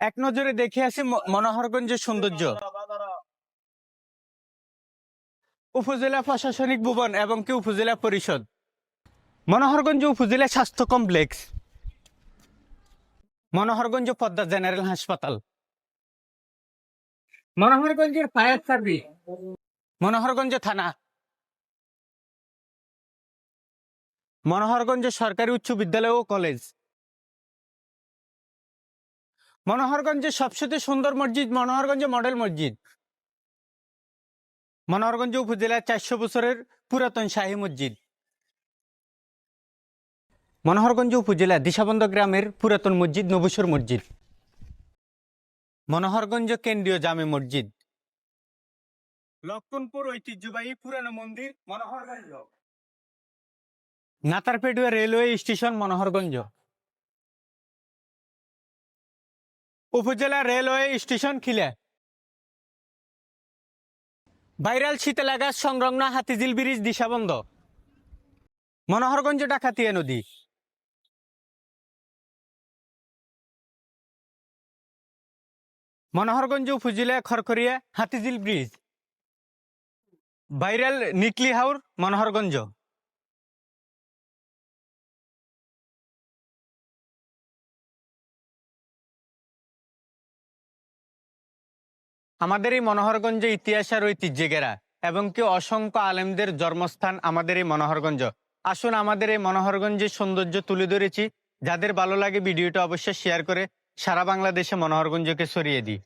এক নজরে দেখে আসি মনোহরগঞ্জের সৌন্দর্য। উপজেলা প্রশাসনিক ভবন এবং কি উপজেলা পরিষদ। মনোহরগঞ্জ উপজেলা স্বাস্থ্য কমপ্লেক্স। মনোহরগঞ্জ পদ্মা জেনারেল হাসপাতাল। মনোহরগঞ্জের ফায়ার সার্ভিস। মনোহরগঞ্জ থানা। মনোহরগঞ্জ সরকারি উচ্চ বিদ্যালয় ও কলেজ। মনোহরগঞ্জের সবচেয়ে সুন্দর মসজিদ মনোহরগঞ্জ মডেল মসজিদ। মনোহরগঞ্জ উপজেলার চারশো বছরের পুরাতন শাহী মসজিদ। মনোহরগঞ্জ উপজেলা দিশাবন্দ গ্রামের পুরাতন মসজিদ নবুসর মসজিদ। মনোহরগঞ্জ কেন্দ্রীয় জামে মসজিদ। লক্ষণপুর ঐতিহ্যবাহী পুরানো মন্দির Manoharganj. Natarpetua railway station Manoharganj. উপজেলা রেলওয়ে স্টেশন খিলা। ভাইরাল শীতলাগাছ সংলগ্ন হাতিঝিল ব্রিজ দিশাবন্ধ মনোহরগঞ্জ ডাকাতিয়া নদী। মনোহরগঞ্জ উপজেলা খরখরিয়া হাতিঝিল ব্রিজ। ভাইরাল নিকলি হাউর মনোহরগঞ্জ। আমাদের এই মনোহরগঞ্জে ইতিহাস আর ঐতিহ্যে ঘেরা এবং কি অসংখ্য আলেমদের জন্মস্থান আমাদের এই মনোহরগঞ্জ। আসুন আমাদের এই মনোহরগঞ্জের সৌন্দর্য তুলে ধরেছি। যাদের ভালো লাগে ভিডিওটা অবশ্যই শেয়ার করে সারা বাংলাদেশে মনোহরগঞ্জকে সরিয়ে দিই।